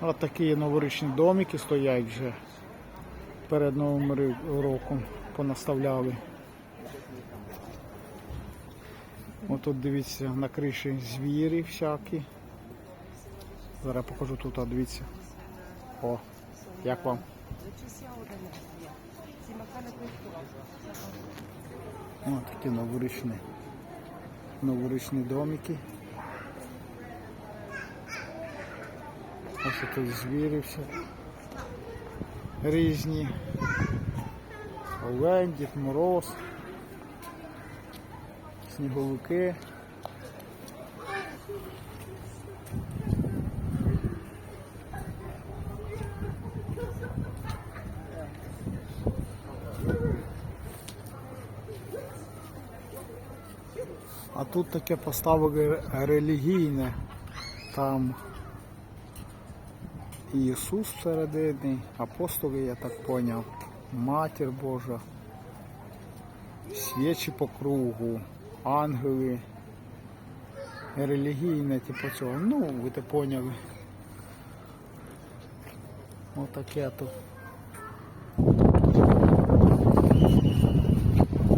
Ось такі новорічні домики стоять вже перед Новим роком понаставляли. Ось тут дивіться на криші звірі всякі. Зараз покажу тут, а дивіться. О, як вам? Ось такі новорічні, новорічні домики. Ось тут звірі всі. Різні. Олень, Дід Мороз. Сніговики. А тут таке поставили релігійне. Там Ісус всередині, апостоли, я так поняв, Матір Божа, свічі по кругу, ангели, релігійне, типу цього. Ну, ви те поняли. Отаке тут.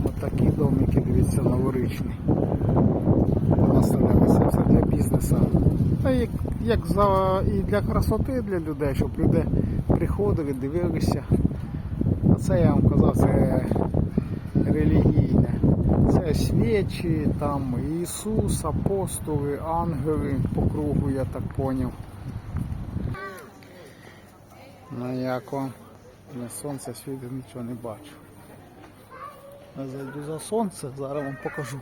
Отакі домики, дивіться, новорічні. Наставлялися це для бізнесу. Та як, як за, і для красоти для людей, щоб люди приходили, дивилися. А це я вам казав, це релігійне. Це свічі, там Ісус, апостоли, ангели по кругу, я так поняв. Ну як? На сонце світить нічого не бачу. Я зайду за сонце, зараз вам покажу.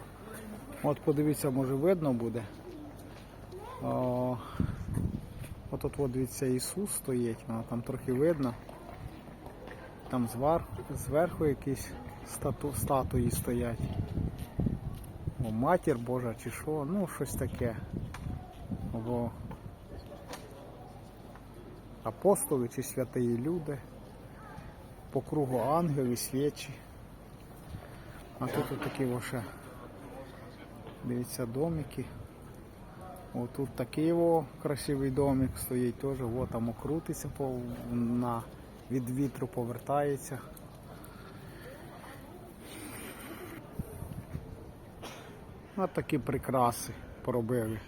От подивіться, може видно буде. О, от от, от дивіться Ісус стоїть, там трохи видно. Там зверху, зверху якісь стату, статуї стоять. О, матір Божа чи що, ну щось таке. Або апостоли чи святої люди. По кругу ангели, свічі. А тут такі ще Дивіться домики. О, тут такий о, красивий домик стоїть теж. О, там окрутиться на, від вітру повертається. Ось такі прикраси поробили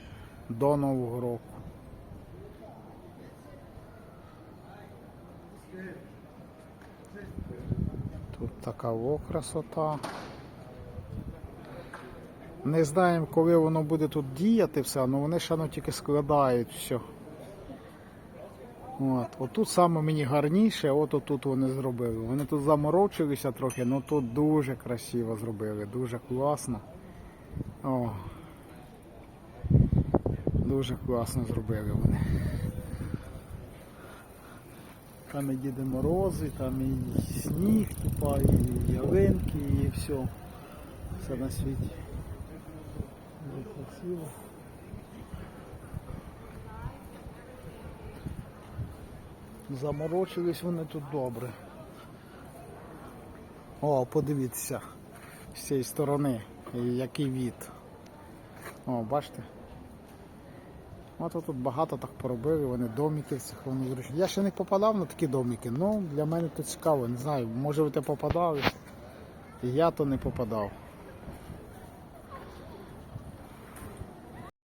до Нового року. Тут така о красота. Не знаємо, коли воно буде тут діяти все, але вони ще ну, тільки складають все. От. Отут саме мені гарніше, от тут вони зробили. Вони тут заморочилися трохи, але тут дуже красиво зробили, дуже класно. О. Дуже класно зробили вони. Там і Діди Морози, там і сніг, тупа, і ялинки, і все. Все на світі. Дуже красиво. Заморочились вони тут добре. О, подивіться з цієї сторони, який від. О, бачите? От тут багато так поробили, вони домики цих вони зручні. Я ще не попадав на такі домики, ну для мене то цікаво, не знаю, може ви те попадали. І я то не попадав.